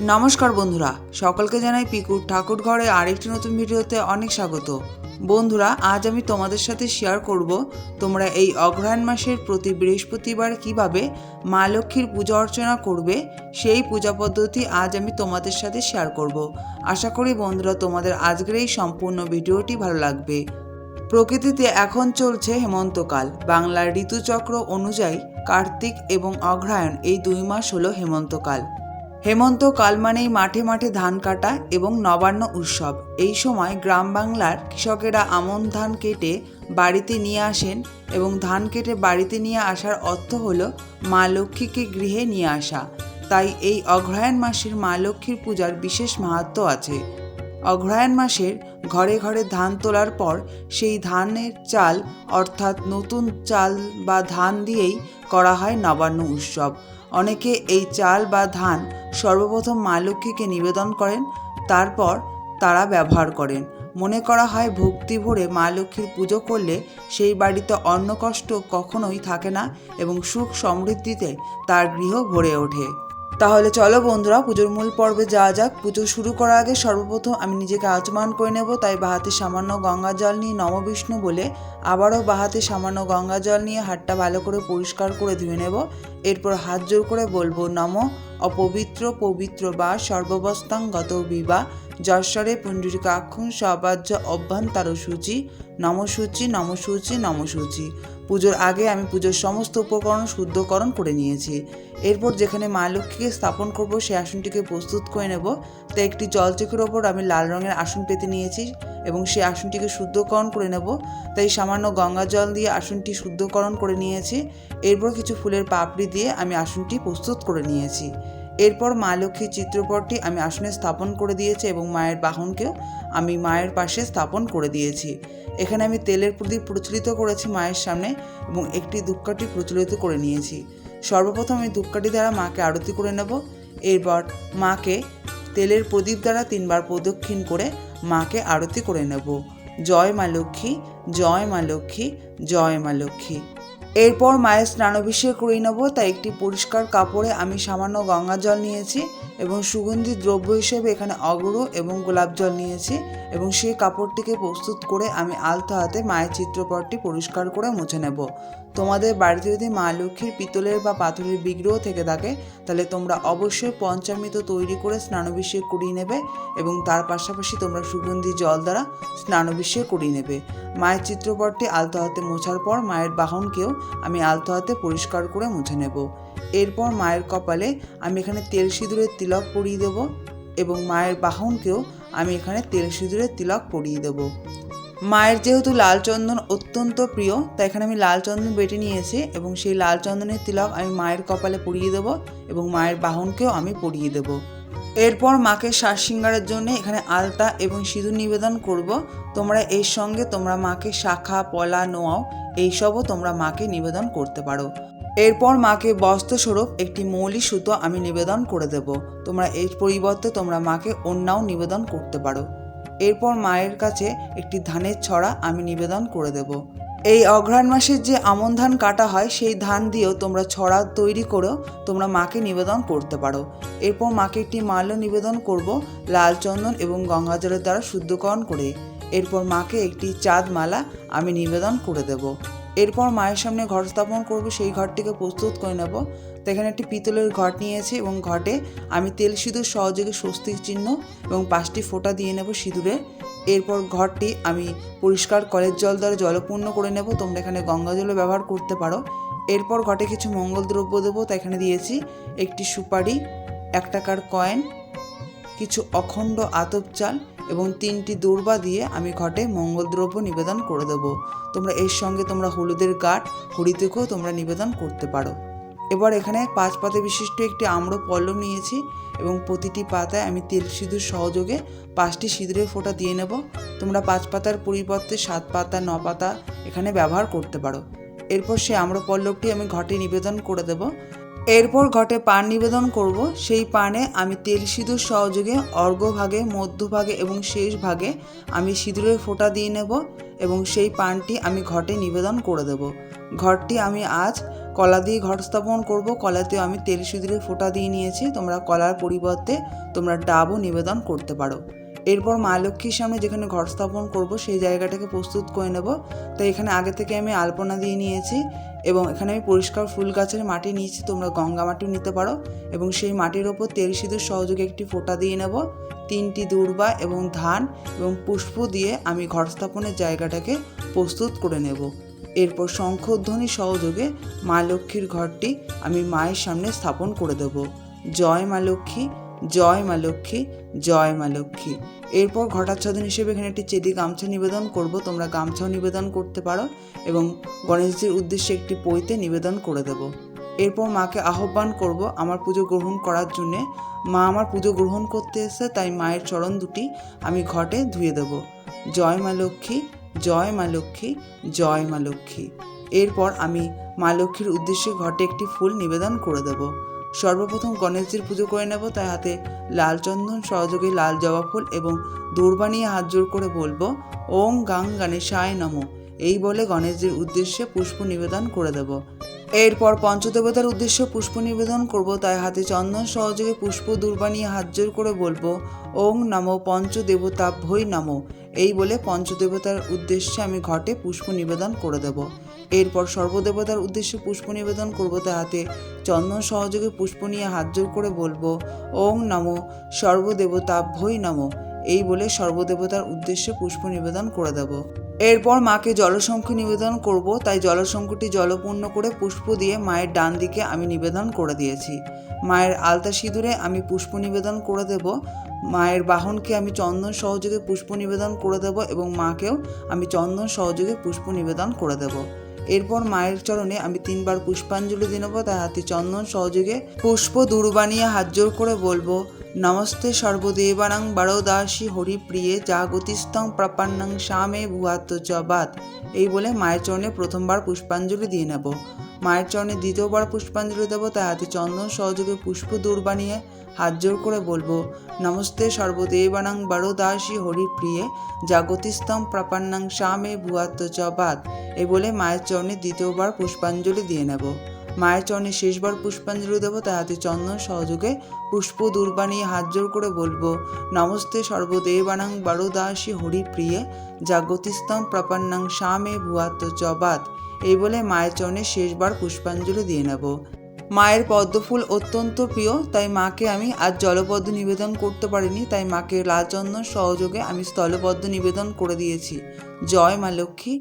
নমস্কার বন্ধুরা, সকলকে জানাই পিকুর ঠাকুর ঘরে আরেকটি নতুন ভিডিওতে অনেক স্বাগত। বন্ধুরা, আজ আমি তোমাদের সাথে শেয়ার করব তোমরা এই অগ্রহায়ণ মাসের প্রতি বৃহস্পতিবার কীভাবে মা লক্ষ্মীর পূজা অর্চনা করবে, সেই পূজা পদ্ধতি আজ আমি তোমাদের সাথে শেয়ার করব। আশা করি বন্ধুরা, তোমাদের আজকের এই সম্পূর্ণ ভিডিওটি ভালো লাগবে। প্রকৃতিতে এখন চলছে হেমন্তকাল। বাংলার ঋতুচক্র অনুযায়ী কার্তিক এবং অগ্রহায়ণ এই দুই মাস হলো হেমন্তকাল। হেমন্তকাল মানেই মাঠে মাঠে ধান কাটা এবং নবান্ন উৎসব। এই সময় গ্রাম বাংলার কৃষকেরা আমন ধান কেটে বাড়িতে নিয়ে আসেন এবং ধান কেটে বাড়িতে নিয়ে আসার অর্থ হল মা লক্ষ্মীকে গৃহে নিয়ে আসা। তাই এই অগ্রহায়ণ মাসের মা লক্ষ্মীর পূজার বিশেষ মাহাত্ম্য আছে। অগ্রহায়ণ মাসের ঘরে ঘরে ধান তোলার পর সেই ধানের চাল অর্থাৎ নতুন চাল বা ধান দিয়েই করা হয় নবান্ন উৎসব। অনেকে এই চাল বা ধান সর্বপ্রথম মা লক্ষ্মীকে নিবেদন করেন, তারপর তারা ব্যবহার করেন। মনে করা হয় ভক্তি ভরে মা লক্ষ্মীর পুজো করলে সেই বাড়িতে অন্ন কষ্ট কখনোই থাকে না এবং সুখ সমৃদ্ধিতে তার গৃহ ভরে ওঠে। তাহলে চলো বন্ধুরা, পুজোর মূল পর্বে যাওয়া যাক। পুজো শুরু করার আগে সর্বপ্রথম আমি নিজেকে আচমান করে নেব, তাই বাহাতে সামান্য গঙ্গা জল নিয়ে নমবিষ্ণু বলে আবারও বাহাতে সামান্য গঙ্গা জল নিয়ে হাতটা ভালো করে পরিষ্কার করে ধুয়ে নেব। এরপর হাত জোর করে বলব, নম অপবিত্র পবিত্র বা সর্ববস্তাং গত বিবা যশ্বরে পুণ্ডরিকাক্ষণ সবাজ্য অভ্যন্তর সূচি নমসূচি নমসূচি নমসূচি। পুজোর আগে আমি পুজোর সমস্ত উপকরণ শুদ্ধকরণ করে নিয়েছি। এরপর যেখানে মা লক্ষ্মীকে স্থাপন করব, সেই আসনটিকে প্রস্তুত করে নেব। তাই একটি জলচকের ওপর আমি লাল রঙের আসন পেতে নিয়েছি এবং সেই আসনটিকে শুদ্ধকরণ করে নেব। তাই সামান্য গঙ্গা জল দিয়ে আসনটি শুদ্ধকরণ করে নিয়েছি। এরপর কিছু ফুলের পাপড়ি দিয়ে আমি আসনটি প্রস্তুত করে নিয়েছি। এরপর মা লক্ষ্মীর চিত্রপটটি আমি আসনে স্থাপন করে দিয়েছি এবং মায়ের বাহনকেও আমি মায়ের পাশে স্থাপন করে দিয়েছি। এখানে আমি তেলের প্রদীপ প্রচলিত করেছি মায়ের সামনে এবং একটি ধূপকাঠি প্রচলিত করে নিয়েছি। সর্বপ্রথম আমি ধূপকাঠি দ্বারা মাকে আরতি করে নেব। এরপর মাকে তেলের প্রদীপ দ্বারা তিনবার প্রদক্ষিণ করে মাকে আরতি করে নেব। জয় মা লক্ষ্মী, জয় মা লক্ষ্মী, জয় মা লক্ষ্মী। এরপর মায়ের স্নানাভিষেক করে নেব, তাই একটি পরিষ্কার কাপড়ে আমি সামান্য গঙ্গা জল নিয়েছি এবং সুগন্ধি দ্রব্য হিসেবে এখানে অগরু এবং গোলাপ জল নিয়েছি এবং সেই কাপড়টিকে প্রস্তুত করে আমি আলতো হাতে মায়ের চিত্রপটটি পরিষ্কার করে মুছে নেব। তোমাদের বাড়িতে যদি মা লক্ষ্মীর পিতলের বা পাথরের বিগ্রহ থেকে থাকে, তাহলে তোমরা অবশ্যই পঞ্চামৃত তৈরি করে স্নানাভিষেক করিয়ে নেবে এবং তার পাশাপাশি তোমরা সুগন্ধি জল দ্বারা স্নানাভিষেক করিয়ে নেবে। মায়ের চিত্রপটটি আলতো হাতে মোছার পর মায়ের বাহনকেও আমি আলতো হাতে পরিষ্কার করে মুছে নেব। এরপর মায়ের কপালে আমি এখানে তেল সিঁদুরের তিলক পরিয়ে দেব এবং মায়ের বাহনকেও আমি এখানে তেল সিঁদুরের তিলক পরিয়ে দেব। মায়ের যেহেতু লাল চন্দন অত্যন্ত প্রিয়, তাই এখানে আমি লাল চন্দন বেটে নিয়েছি এবং সেই লাল চন্দনের তিলক আমি মায়ের কপালে পরিয়ে দেব এবং মায়ের বাহনকেও আমি পরিয়ে দেব। এরপর মাকে শ্বাস সিঙ্গারের জন্য এখানে আলতা এবং সিঁদুর নিবেদন করব। তোমরা এর সঙ্গে তোমরা মাকে শাখা, পলা, নোয়াও এইসবও তোমরা মাকে নিবেদন করতে পারো। এরপর মাকে বস্ত্রস্বরূপ একটি মৌলি সুতো আমি নিবেদন করে দেব। তোমরা এর পরিবর্তে তোমরা মাকে অন্যাও নিবেদন করতে পারো। এরপর মায়ের কাছে একটি ধানের ছড়া আমি নিবেদন করে দেব। এই অঘ্রাণ মাসের যে আমন ধান কাটা হয়, সেই ধান দিয়েও তোমরা ছড়া তৈরি করেও তোমরা মাকে নিবেদন করতে পারো। এরপর মাকে একটি মাল্য নিবেদন করব লাল চন্দন এবং গঙ্গা জলের দ্বারা শুদ্ধকরণ করে। এরপর মাকে একটি চাঁদ মালা আমি নিবেদন করে দেব। এরপর মায়ের সামনে ঘর স্থাপন করব, সেই ঘরটিকে প্রস্তুত করে নেব। তো এখানে একটি পিতলের ঘট নিয়েছি এবং ঘটে আমি তেল সিঁদুর সহযোগে স্বস্তির চিহ্ন এবং পাঁচটি ফোঁটা দিয়ে নেব সিঁদুরে। এরপর ঘরটি আমি পরিষ্কার কলের জল দ্বারা জলপূর্ণ করে নেব, তোমরা এখানে গঙ্গা জলও ব্যবহার করতে পারো। এরপর ঘটে কিছু মঙ্গল দ্রব্য দেবো, তা এখানে দিয়েছি। একটি সুপারি এক টাকার কয়েন, কিছু অখণ্ড আতপ চাল এবং তিনটি দূর্বা দিয়ে আমি ঘটে মঙ্গলদ্রব্য নিবেদন করে দেবো। তোমরা এর সঙ্গে তোমরা হলুদের গাঁট হরিতেকেও তোমরা নিবেদন করতে পারো। এবার এখানে পাঁচ পাতা বিশিষ্ট একটি আম্র পল্লব নিয়েছি এবং প্রতিটি পাতায় আমি তেল সিঁদুর সহযোগে পাঁচটি সিঁদুরের ফোঁটা দিয়ে নেব। তোমরা পাঁচ পাতার পরিবর্তে সাত পাতা, ন পাতা এখানে ব্যবহার করতে পারো। এরপর সেই আম্র পল্লবটি আমি ঘটে নিবেদন করে দেব। এরপর ঘটে পান নিবেদন করব। সেই পানে আমি তেল সিঁদুর সহযোগে অর্ঘভাগে মধ্যভাগে এবং শেষ ভাগে আমি সিঁদুরের ফোঁটা দিয়ে নেব এবং সেই পানটি আমি ঘটে নিবেদন করে দেব। ঘরটি আমি আজ কলা দিয়ে ঘট স্থাপন করব। কলাতেও আমি তেল সিঁদুরের ফোঁটা দিয়ে নিয়েছি। তোমরা কলার পরিবর্তে তোমরা ডাবও নিবেদন করতে পারো। এরপর মা লক্ষ্মীর সামনে যেখানে ঘট স্থাপন করব, সেই জায়গাটাকে প্রস্তুত করে নেব। তাই এখানে আগে থেকে আমি আলপনা দিয়ে নিয়েছি। এবং এখানে আমি পরিষ্কার ফুল গাছের মাটি নিয়েছি, তোমরা গঙ্গা মাটিও নিতে পারো। এবং সেই মাটির ওপর তেল সিঁদুর সহযোগে একটি ফোঁটা দিয়ে নেব, তিনটি দূর্বা এবং ধান এবং পুষ্প দিয়ে আমি ঘর স্থাপনের জায়গাটাকে প্রস্তুত করে নেব। এরপর শঙ্খধ্বনি সহযোগে মা লক্ষ্মীর ঘরটি আমি মায়ের সামনে স্থাপন করে দেব। জয় মা লক্ষ্মী, জয় মা লক্ষ্মী, জয় মা লক্ষ্মী। এরপর ঘটাচ্ছাদন হিসেবে এখানে একটি চেদি গামছা নিবেদন করব। তোমরা গামছাও নিবেদন করতে পারো এবং গণেশজির উদ্দেশ্যে একটি পইতে নিবেদন করে দেব। এরপর মাকে আহ্বান করব আমার পুজো গ্রহণ করার জন্যে। মা আমার পুজো গ্রহণ করতে এসে তাই মায়ের চরণ দুটি আমি ঘটে ধুয়ে দেব। জয় মা লক্ষ্মী, জয় মা লক্ষ্মী, জয় মা লক্ষ্মী। এরপর আমি মা লক্ষ্মীর উদ্দেশ্যে ঘটে একটি ফুল নিবেদন করে দেব। সর্বপ্রথম গণেশজির পুজো করে নেব তাই হাতে লাল চন্দন, সহযোগে লাল জবা ফুল এবং দৌড়বা নিয়ে হাত জোর করে বলব, ওম গাং গণেশায় নমো। এই বলে গণেশজির উদ্দেশ্যে পুষ্প নিবেদন করে দেব। এরপর পঞ্চদেবতার উদ্দেশ্যে পুষ্প নিবেদন করব তাই হাতে চন্দন, সহযোগে পুষ্প দূর্বা নিয়ে হাত জোর করে বলব ওং নমো পঞ্চদেবতা ভৈ নমো। এই বলে পঞ্চদেবতার উদ্দেশ্যে আমি ঘটে পুষ্প নিবেদন করে দেব। এরপর সর্বদেবতার উদ্দেশ্যে পুষ্প নিবেদন করব তাই হাতে। চন্দন সহযোগে পুষ্প নিয়ে হাত জোর করে বলব ওং নমো সর্বদেবতা ভৈ নমো। এই বলে সর্বদেবতার উদ্দেশ্যে পুষ্প নিবেদন করে দেব। এরপর মাকে জলশঙ্খ নিবেদন করব, তাই জলশঙ্খটি জলপূর্ণ করে পুষ্প দিয়ে মায়ের ডান দিকে আমি নিবেদন করে দিয়েছি। মায়ের আলতা সিঁদুরে আমি পুষ্প নিবেদন করে দেব, মায়ের বাহনকে আমি চন্দন সহযোগে পুষ্প নিবেদন করে দেব এবং মাকেও আমি চন্দন সহযোগে পুষ্প নিবেদন করে দেব। এরপর মায়ের চরণে আমি তিনবার পুষ্পাঞ্জলি দিয়ে তার হাতে চন্দন সহযোগে পুষ্প দুর্বানিয়ে হাত জোর করে বলব নমস্তে সর্বদেবানাং বারোদাসী হরিপ্রিয়ে জাগতিস্তং প্রপান্নাং শ্যামে ভুয়াত্ম জবাত। এই বলে মায়ের চরণে প্রথমবার পুষ্পাঞ্জলি দিয়ে নেব। মায়ের চরণে দ্বিতীয়বার পুষ্পাঞ্জলি দেবো, তাই হাতে চন্দন সহযোগে পুষ্প দূর বানিয়ে হাত জোর করে বলব, নমস্তে সর্বদেবানাং বারোদাসী হরিপ্রিয়ে জাগতিস্তং প্রপান্নাং শ্যামে ভুয়াত্ম জবাত। এই বলে মায়ের চরণে দ্বিতীয়বার পুষ্পাঞ্জলি দিয়ে নেব। মায়ের চরণে শেষবার পুষ্পাঞ্জলি দেবো, তাই হাতে চন্দন সহযোগে পুষ্প দুর্বানিয়ে হাত জোর করে বলব, নমস্তে সর্বদেবানাং বারোদাসী হরিপ্রিয়ে, জাগতিস্তম প্রপন্নাং শ্যামে ভুয়াত্ম জবাত। এই বলে মায়ের চরণে শেষবার পুষ্পাঞ্জলি দিয়ে নেব। মায়ের পদ্মফুল অত্যন্ত প্রিয়, তাই মাকে আমি আজ জলপদ্ম নিবেদন করতে পারিনি, তাই মাকে লালচন্দন সহযোগে আমি স্থলপদ্ম নিবেদন করে দিয়েছি। জয় মা লক্ষ্মী,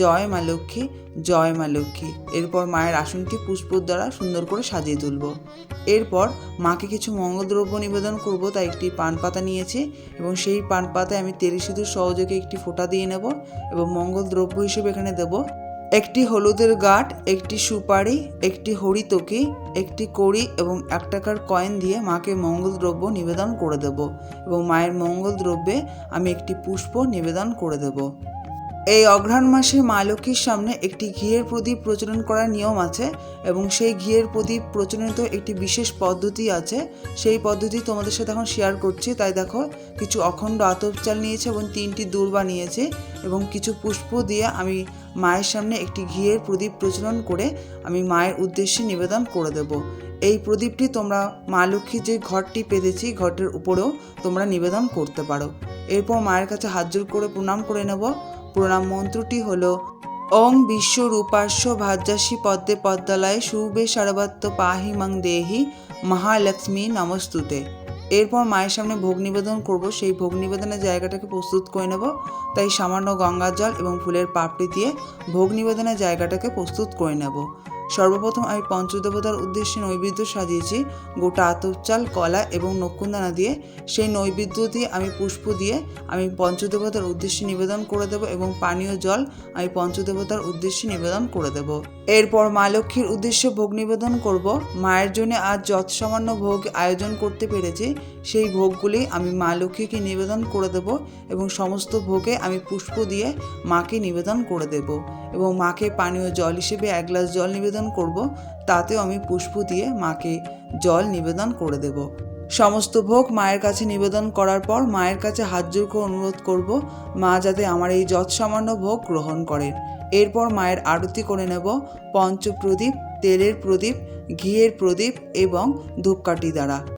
জয় মা লক্ষ্মী, জয় মা লক্ষ্মী। এরপর মায়ের আসনটি পুষ্পর দ্বারা সুন্দর করে সাজিয়ে তুলব। এরপর মাকে কিছু মঙ্গলদ্রব্য নিবেদন করব, তাই একটি পান পাতা নিয়েছি এবং সেই পান পাতায় আমি তেল সিঁদুর সহযোগে একটি ফোঁটা দিয়ে নেব এবং মঙ্গল দ্রব্য হিসেবে এখানে দেব একটি হলুদের গাঁট, একটি সুপারি, একটি হরিতকি, একটি কড়ি এবং এক টাকার কয়েন দিয়ে মাকে মঙ্গল দ্রব্য নিবেদন করে দেব এবং মায়ের মঙ্গল দ্রব্যে আমি একটি পুষ্প নিবেদন করে দেব। এই অঘ্রাণ মাসে মা লক্ষ্মীর সামনে একটি ঘিয়ের প্রদীপ প্রচলন করার নিয়ম আছে এবং সেই ঘিয়ের প্রদীপ প্রচলিত একটি বিশেষ পদ্ধতি আছে। সেই পদ্ধতি তোমাদের সাথে এখন শেয়ার করছি। তাই দেখো, কিছু অখণ্ড আতপ চাল নিয়েছে এবং তিনটি দূর্বা নিয়েছে এবং কিছু পুষ্প দিয়ে আমি মায়ের সামনে একটি ঘিয়ের প্রদীপ প্রচলন করে আমি মায়ের উদ্দেশ্যে নিবেদন করে দেব। এই প্রদীপটি তোমরা মা লক্ষ্মীর যে ঘরটি পেতেছি, ঘরটির উপরেও তোমরা নিবেদন করতে পারো। এরপর মায়ের কাছে হাত জোর করে প্রণাম করে নেব। প্রণাম মন্ত্রটি হলো, ওং বিশ্বরূপাস্য ভাজ্যাসী পদ্মে পদ্মালয়ে শুভে সর্বত্র পাহি মাং দেহি মহালক্ষ্মী নমস্তুতে। এরপর মায়ের সামনে ভোগ নিবেদন করব। সেই ভোগ নিবেদনের জায়গাটাকে প্রস্তুত করে নেব। তাই সামান্য গঙ্গার জল এবং ফুলের পাপড়ি দিয়ে ভোগ নিবেদনের জায়গাটাকে প্রস্তুত করে নেব। সর্বপ্রথম আমি পঞ্চদেবতার উদ্দেশ্যে নৈবেদ্য সাজিয়েছি। গোটা আতপ চাল কলা এবং নকুন্দানা দিয়ে। সেই নৈবেদ্য দিয়ে আমি পুষ্প দিয়ে আমি পঞ্চদেবতার উদ্দেশ্যে নিবেদন করে দেব এবং পানীয় জল আমি পঞ্চদেবতার উদ্দেশ্যে নিবেদন করে দেব। এরপর মা লক্ষ্মীর উদ্দেশ্যে ভোগ নিবেদন করব। মায়ের জন্য আজ যত সামান্য ভোগ আয়োজন করতে পেরেছি। সেই ভোগগুলি আমি মা লক্ষ্মীকে নিবেদন করে দেব এবং সমস্ত ভোগে আমি পুষ্প দিয়ে মাকে নিবেদন করে দেব এবং মাকে পানীয় জল হিসেবে এক গ্লাস জল নিবেদন করব, তাতেও আমি পুষ্প দিয়ে মাকে জল নিবেদন করে দেব। সমস্ত ভোগ মায়ের কাছে নিবেদন করার পর মায়ের কাছে হাত জোর করে অনুরোধ করব, মা যাতে আমার এই যৎ সামান্য ভোগ গ্রহণ করেন এরপর মায়ের আরতি করে নেব, পঞ্চপ্রদীপ, তেলের প্রদীপ, ঘিয়ের প্রদীপ এবং ধূপকাঠি দ্বারা।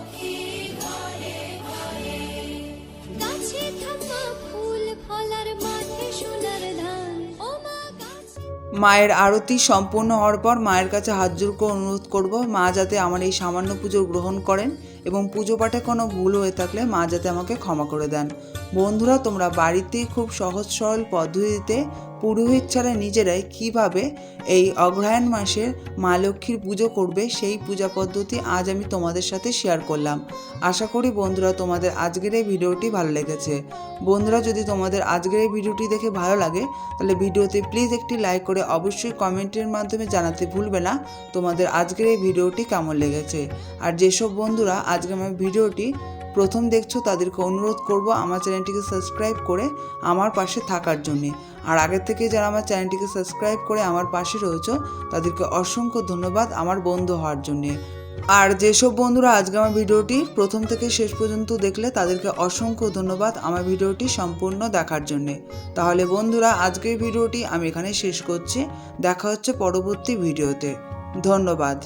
মায়ের আরতি সম্পূর্ণ হওয়ার পর মায়ের কাছে হাত জোর করে অনুরোধ করব, মা যাতে আমার এই সামান্য পুজো গ্রহণ করেন এবং পুজো পাঠে কোনো ভুল হয়ে থাকলে মা যাতে আমাকে ক্ষমা করে দেন। বন্ধুরা, তোমরা বাড়িতেই খুব সহজ সরল পদ্ধতিতে পুরোহিত ছাড়া নিজেরাই কীভাবে এই অগ্রহায়ণ মাসের মা লক্ষ্মীর পুজো করবে, সেই পূজা পদ্ধতি আজ আমি তোমাদের সাথে শেয়ার করলাম। আশা করি বন্ধুরা, তোমাদের আজকের এই ভিডিওটি ভালো লেগেছে। বন্ধুরা, যদি তোমাদের আজকের এই ভিডিওটি দেখে ভালো লাগে, তাহলে ভিডিওতে প্লিজ একটি লাইক করে অবশ্যই কমেন্টের মাধ্যমে জানাতে ভুলবে না, তোমাদের আজকের এই ভিডিওটি কেমন লেগেছে। আর যেসব বন্ধুরা, আজকে আমার ভিডিওটি প্রথম দেখছ তাদেরকে অনুরোধ করব আমার চ্যানেলটিকে সাবস্ক্রাইব করে আমার পাশে থাকার জন্যে। আর আগের থেকে যারা আমার চ্যানেলটিকে সাবস্ক্রাইব করে আমার পাশে রয়েছো, তাদেরকে অসংখ্য ধন্যবাদ আমার বন্ধু হওয়ার জন্যে। আর যেসব বন্ধুরা আজকে আমার ভিডিওটি প্রথম থেকে শেষ পর্যন্ত দেখলে তাদেরকে অসংখ্য ধন্যবাদ আমার ভিডিওটি সম্পূর্ণ দেখার জন্যে। তাহলে বন্ধুরা, আজকের ভিডিওটি আমি এখানে শেষ করছি। দেখা হচ্ছে পরবর্তী ভিডিওতে। ধন্যবাদ।